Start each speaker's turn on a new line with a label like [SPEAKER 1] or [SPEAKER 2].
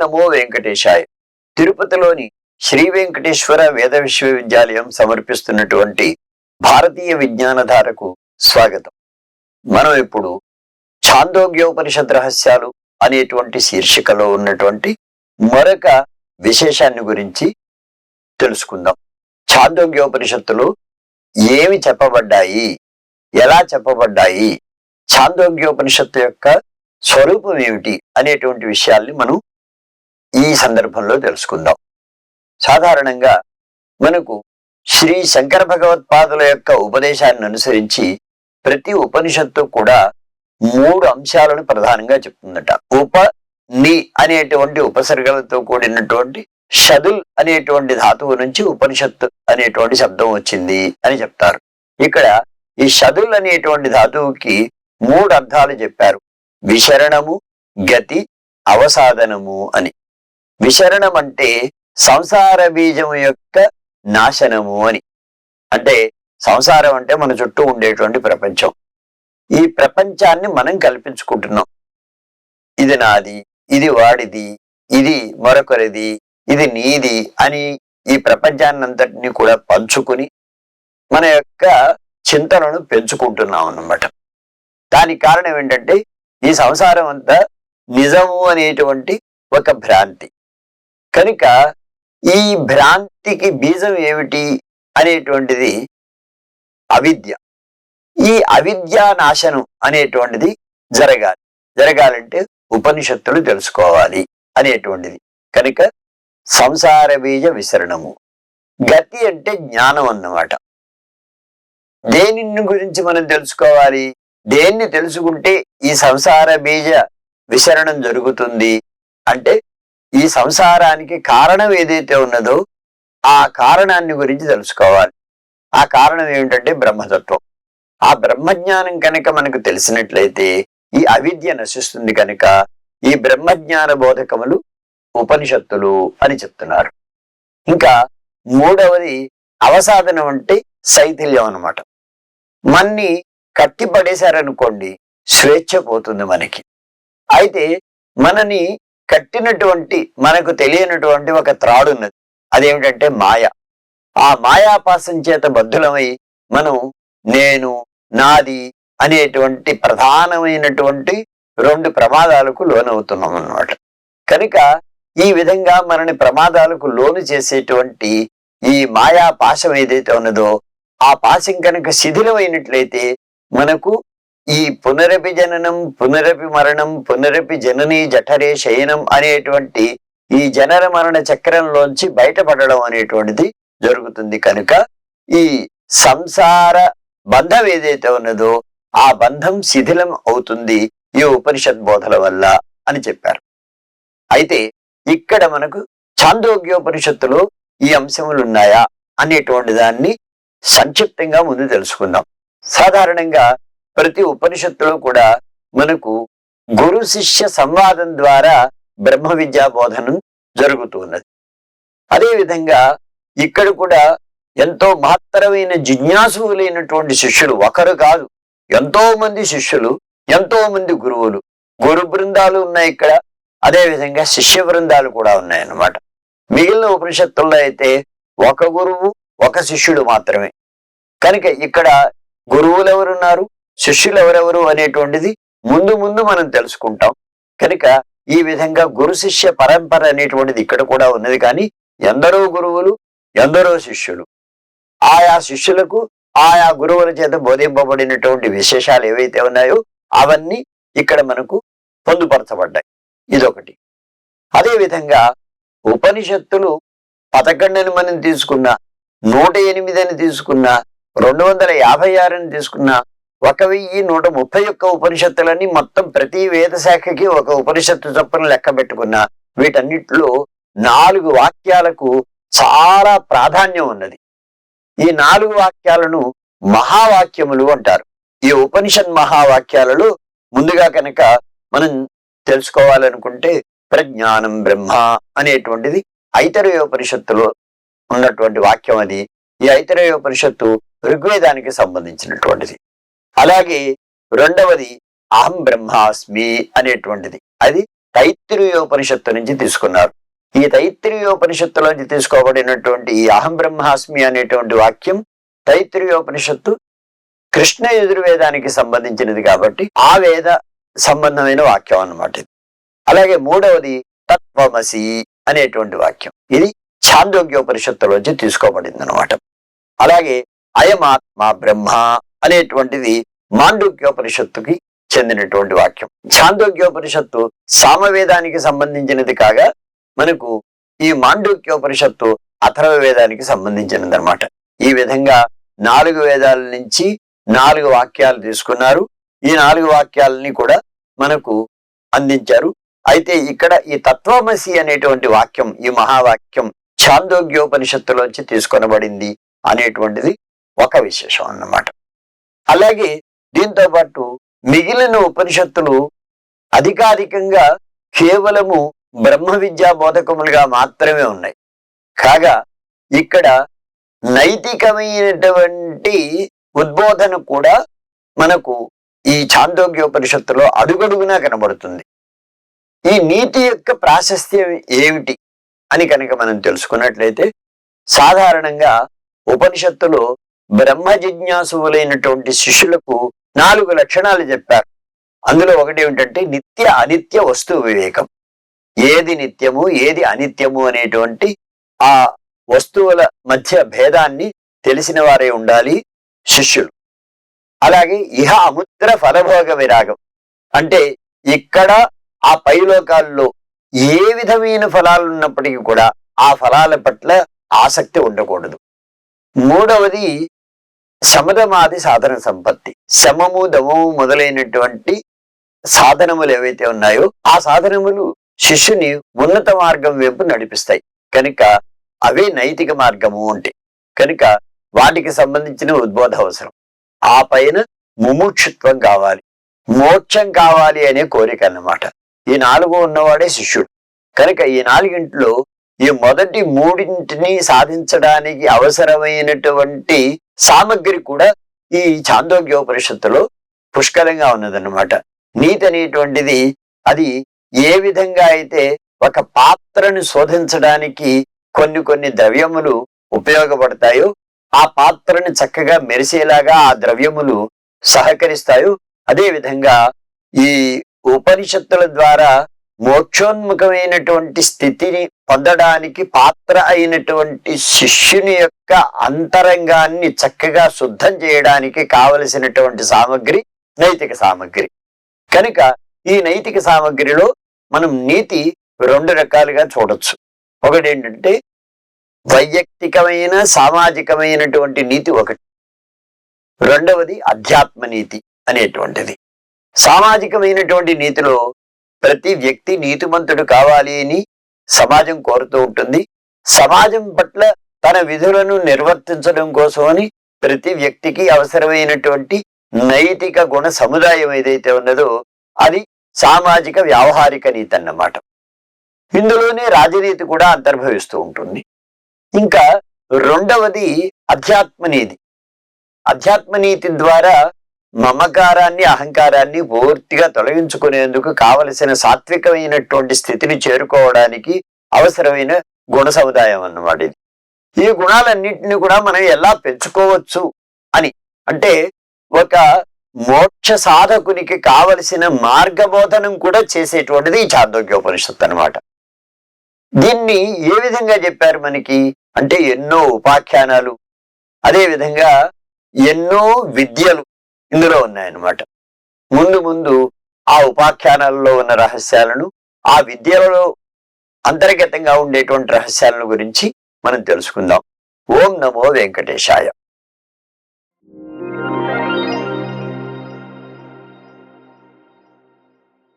[SPEAKER 1] నమో వెంకటేశాయ. తిరుపతిలోని శ్రీ వెంకటేశ్వర వేద విశ్వవిద్యాలయం సమర్పిస్తున్నటువంటి భారతీయ విజ్ఞానధారకు స్వాగతం. మనం ఇప్పుడు ఛాందోగ్యోపనిషద్ రహస్యాలు అనేటువంటి శీర్షికలో ఉన్నటువంటి మరొక విశేషాన్ని గురించి తెలుసుకుందాం. ఛాందోగ్యోపనిషత్తులు ఏమి చెప్పబడ్డాయి? ఎలా చెప్పబడ్డాయి? ఛాందోగ్యోపనిషత్తు యొక్క స్వరూపం ఏమిటి? అనేటువంటి విషయాల్ని మనం ఈ సందర్భంలో తెలుసుకుందాం. సాధారణంగా మనకు శ్రీ శంకర భగవత్పాదుల యొక్క ఉపదేశాన్ని అనుసరించి ప్రతి ఉపనిషత్తు కూడా మూడు అంశాలను ప్రధానంగా చెప్తుందట. ఉప ని అనేటువంటి ఉపసర్గలతో కూడినటువంటి షదుల్ అనేటువంటి ధాతువు నుంచి ఉపనిషత్తు అనేటువంటి శబ్దం వచ్చింది అని చెప్తారు. ఇక్కడ ఈ షదుల్ అనేటువంటి ధాతువుకి మూడు అర్థాలు చెప్పారు. విశరణము గతి అవసాధనము అని. విశరణం అంటే సంసార బీజము యొక్క నాశనము అని. అంటే సంసారం అంటే మన చుట్టూ ఉండేటువంటి ప్రపంచం. ఈ ప్రపంచాన్ని మనం కల్పించుకుంటున్నాం. ఇది నాది ఇది వాడిది ఇది మరొకరిది ఇది నీది అని ఈ ప్రపంచాన్నంతటినీ కూడా పంచుకుని మన యొక్క చింతనను పెంచుకుంటున్నాం అన్నమాట. దానికి కారణం ఏంటంటే ఈ సంసారం అంతా నిజము అనేటువంటి ఒక భ్రాంతి. కనుక ఈ భ్రాంతికి బీజం ఏమిటి అనేటువంటిది అవిద్య. ఈ అవిద్యా నాశనం అనేటువంటిది జరగాలి. జరగాలంటే ఉపనిషత్తులు తెలుసుకోవాలి అనేటువంటిది. కనుక సంసార బీజ విసరణము. గతి అంటే జ్ఞానం అన్నమాట. దేనిని గురించి మనం తెలుసుకోవాలి? దేన్ని తెలుసుకుంటే ఈ సంసార బీజ విసరణం జరుగుతుంది? అంటే ఈ సంసారానికి కారణం ఏదైతే ఉన్నదో ఆ కారణాన్ని గురించి తెలుసుకోవాలి. ఆ కారణం ఏమిటంటే బ్రహ్మతత్వం. ఆ బ్రహ్మజ్ఞానం కనుక మనకు తెలిసినట్లయితే ఈ అవిద్య నశిస్తుంది కనుక ఈ బ్రహ్మజ్ఞాన బోధకములు ఉపనిషత్తులు అని చెప్తున్నారు. ఇంకా మూడవది అవసాధనం అంటే శైథిల్యం అన్నమాట. మన్ని కట్టి పడేశారనుకోండి స్వేచ్ఛ పోతుంది మనకి. అయితే మనని కట్టినటువంటి మనకు తెలియనటువంటి ఒక త్రాడున్నది. అదేమిటంటే మాయ. ఆ మాయాపాసం చేత బద్ధులమై మనం నేను నాది అనేటువంటి ప్రధానమైనటువంటి రెండు ప్రమాదాలకు లోనవుతున్నాం అన్నమాట కనుక ఈ విధంగా మనని ప్రమాదాలకు లోను చేసేటువంటి ఈ మాయా పాశం ఏదైతే ఉన్నదో ఆ పాశం కనుక శిథిలమైనట్లయితే మనకు ఈ పునరపి జననం పునరపి మరణం పునరపి జనని జఠరే శయనం అనేటువంటి ఈ జనన మరణ చక్రంలోంచి బయటపడడం అనేటువంటిది జరుగుతుంది. కనుక ఈ సంసార బంధం ఏదైతే ఉన్నదో ఆ బంధం శిథిలం అవుతుంది ఈ ఉపనిషత్ బోధల వల్ల అని చెప్పారు. అయితే ఇక్కడ మనకు ఛాందోగ్యోపనిషత్తులో ఈ అంశములు ఉన్నాయా అనేటువంటి దాన్ని సంక్షిప్తంగా ముందు తెలుసుకుందాం. సాధారణంగా ప్రతి ఉపనిషత్తులో కూడా మనకు గురు శిష్య సంవాదం ద్వారా బ్రహ్మ విద్యా బోధనం జరుగుతున్నది అదేవిధంగా ఇక్కడ కూడా ఎంతో మహత్తరమైన జిజ్ఞాసువులైనటువంటి శిష్యులు ఒకరు కాదు ఎంతో మంది శిష్యులు ఎంతో మంది గురువులు గురు బృందాలు ఉన్నాయి ఇక్కడ. అదేవిధంగా శిష్య బృందాలు కూడా ఉన్నాయన్నమాట. మిగిలిన ఉపనిషత్తుల్లో అయితే ఒక గురువు ఒక శిష్యుడు మాత్రమే. కనుక ఇక్కడ గురువులు ఎవరున్నారు? శిష్యులు ఎవరెవరు అనేటువంటిది ముందు ముందు మనం తెలుసుకుంటాం. కనుక ఈ విధంగా గురు శిష్య పరంపర అనేటువంటిది ఇక్కడ కూడా ఉన్నది. కానీ ఎందరో గురువులు ఎందరో శిష్యులు. ఆయా శిష్యులకు ఆయా గురువుల చేత బోధింపబడినటువంటి విశేషాలు ఏవైతే ఉన్నాయో అవన్నీ ఇక్కడ మనకు పొందుపరచబడ్డాయి. ఇదొకటి. అదే విధంగా ఉపనిషత్తులు పదకొండని మనం తీసుకున్నా నూట ఎనిమిది అని తీసుకున్నా రెండు వందల యాభై ఆరు అని తీసుకున్నా ఒక వెయ్యి నూట ముప్పై ఒక్క ఉపనిషత్తులని మొత్తం ప్రతి వేద శాఖకి ఒక ఉపనిషత్తు చొప్పున లెక్క పెట్టుకున్న వీటన్నిటిలో నాలుగు వాక్యాలకు చాలా ప్రాధాన్యం ఉన్నది. ఈ నాలుగు వాక్యాలను మహావాక్యములు అంటారు. ఈ ఉపనిషత్ మహావాక్యాలలో ముందుగా కనుక మనం తెలుసుకోవాలనుకుంటే ప్రజ్ఞానం బ్రహ్మ అనేటువంటిది ఐతరేయోపనిషత్తులో ఉన్నటువంటి వాక్యం అది. ఈ ఐతరేయోపనిషత్తు ఋగ్వేదానికి సంబంధించినటువంటిది. అలాగే రెండవది అహం బ్రహ్మాస్మి అనేటువంటిది. అది తైత్తిరీయోపనిషత్తు నుంచి తీసుకున్నారు. ఈ తైత్తిరీయోపనిషత్తులోంచి తీసుకోబడినటువంటి ఈ అహం బ్రహ్మాస్మి అనేటువంటి వాక్యం తైత్తిరీయోపనిషత్తు కృష్ణ యజుర్వేదానికి సంబంధించినది కాబట్టి ఆ వేద సంబంధమైన వాక్యం అన్నమాట అలాగే మూడవది తత్వమసి అనేటువంటి వాక్యం. ఇది ఛాందోగ్యోపనిషత్తులోంచి తీసుకోబడింది అనమాట అలాగే అయమాత్మ బ్రహ్మ అనేటువంటిది మాండూక్యోపనిషత్తుకి చెందినటువంటి వాక్యం. ఛాందోగ్యోపనిషత్తు సామవేదానికి సంబంధించినది కాగా మనకు ఈ మాండూక్యోపనిషత్తు అథర్వ వేదానికి సంబంధించినది అనమాట ఈ విధంగా నాలుగు వేదాల నుంచి నాలుగు వాక్యాలు తీసుకున్నారు. ఈ నాలుగు వాక్యాలని కూడా మనకు అందించారు. అయితే ఇక్కడ ఈ తత్వమసి అనేటువంటి వాక్యం ఈ మహావాక్యం ఛాందోగ్యోపనిషత్తులోంచి తీసుకొనబడింది అనేటువంటిది ఒక విశేషం అన్నమాట. అలాగే దీంతో పాటు మిగిలిన ఉపనిషత్తులు అధికారికంగా కేవలము బ్రహ్మ విద్యా బోధకములుగా మాత్రమే ఉన్నాయి. కాగా ఇక్కడ నైతికమైనటువంటి ఉద్బోధన కూడా మనకు ఈ ఛాందోగ్యోపనిషత్తులో అడుగడుగునా కనబడుతుంది. ఈ నీతి యొక్క ప్రాశస్త్యం ఏమిటి అని కనుక మనం తెలుసుకున్నట్లయితే సాధారణంగా ఉపనిషత్తులో బ్రహ్మ జిజ్ఞాసువులైనటువంటి శిష్యులకు నాలుగు లక్షణాలు చెప్పారు. అందులో ఒకటి ఏమిటంటే నిత్య అనిత్య వస్తు వివేకం. ఏది నిత్యము ఏది అనిత్యము అనేటువంటి ఆ వస్తువుల మధ్య భేదాన్ని తెలిసిన వారే ఉండాలి శిష్యులు. అలాగే ఇహ అముద్ర ఫలభోగ విరాగం. అంటే ఇక్కడ ఆ పైలోకాల్లో ఏ విధమైన ఫలాలు ఉన్నప్పటికీ కూడా ఆ ఫలాల పట్ల ఆసక్తి ఉండకూడదు. మూడవది శమదమాది సాధన సంపత్తి. శమము దమము మొదలైనటువంటి సాధనములు ఏవైతే ఉన్నాయో ఆ సాధనములు శిష్యుని ఉన్నత మార్గం వైపు నడిపిస్తాయి. కనుక అవే నైతిక మార్గము అంటే. కనుక వాటికి సంబంధించిన ఉద్బోధ అవసరం. ఆ పైన ముముక్షుత్వం కావాలి. మోక్షం కావాలి అనే కోరిక అన్నమాట. ఈ నాలుగు ఉన్నవాడే శిష్యుడు. కనుక ఈ నాలుగింటిలో ఈ మొదటి మూడింటిని సాధించడానికి అవసరమైనటువంటి సామగ్రి కూడా ఈ చాందోగ్యోపనిషత్తులో పుష్కలంగా ఉన్నదన్నమాట. నీతి అనేటువంటిది అది ఏ విధంగా అయితే ఒక పాత్రను శోధించడానికి కొన్ని కొన్ని ద్రవ్యములు ఉపయోగపడతాయో ఆ పాత్రను చక్కగా మెరిసేలాగా ఆ ద్రవ్యములు సహకరిస్తాయో అదే విధంగా ఈ ఉపనిషత్తుల ద్వారా మోక్షోన్ముఖమైనటువంటి స్థితిని పొందడానికి పాత్ర అయినటువంటి శిష్యుని యొక్క అంతరంగాన్ని చక్కగా శుద్ధం చేయడానికి కావలసినటువంటి సామగ్రి నైతిక సామగ్రి. కనుక ఈ నైతిక సామగ్రిలో మనం నీతి రెండు రకాలుగా చూడొచ్చు. ఒకటి ఏంటంటే వైయక్తికమైన సామాజికమైనటువంటి నీతి ఒకటి. రెండవది అధ్యాత్మ నీతి అనేటువంటిది. సామాజికమైనటువంటి నీతిలో ప్రతి వ్యక్తి నీతిమంతుడు కావాలి అని సమాజం కోరుతూ ఉంటుంది. సమాజం పట్ల తన విధులను నిర్వర్తించడం కోసమని ప్రతి వ్యక్తికి అవసరమైనటువంటి నైతిక గుణ సముదాయం ఏదైతే ఉన్నదో అది సామాజిక వ్యావహారిక నీతి అన్నమాట. ఇందులోనే రాజనీతి కూడా అంతర్భవిస్తూ ఉంటుంది. ఇంకా రెండవది అధ్యాత్మ నీతి అధ్యాత్మ నీతి ద్వారా మమకారాన్ని అహంకారాన్ని పూర్తిగా తొలగించుకునేందుకు కావలసిన సాత్వికమైనటువంటి స్థితిని చేరుకోవడానికి అవసరమైన గుణ సముదాయం అన్నమాట ఇది. ఈ గుణాలన్నింటినీ కూడా మనం ఎలా పెంచుకోవచ్చు అని. అంటే ఒక మోక్ష సాధకునికి కావలసిన మార్గబోధనం కూడా చేసేటువంటిది ఈ చాందోగ్యోపనిషత్తు అన్నమాట. దీన్ని ఏ విధంగా చెప్పారు మనకి? అంటే ఎన్నో ఉపాఖ్యానాలు అదే విధంగా ఎన్నో విద్యలు ఇందులో ఉన్నాయన్నమాట. ముందు ముందు ఆ ఉపాఖ్యానాలలో ఉన్న రహస్యాలను ఆ విద్యలలో అంతర్గతంగా ఉండేటువంటి రహస్యాలను గురించి మనం తెలుసుకుందాం. ఓం నమో వెంకటేశాయ.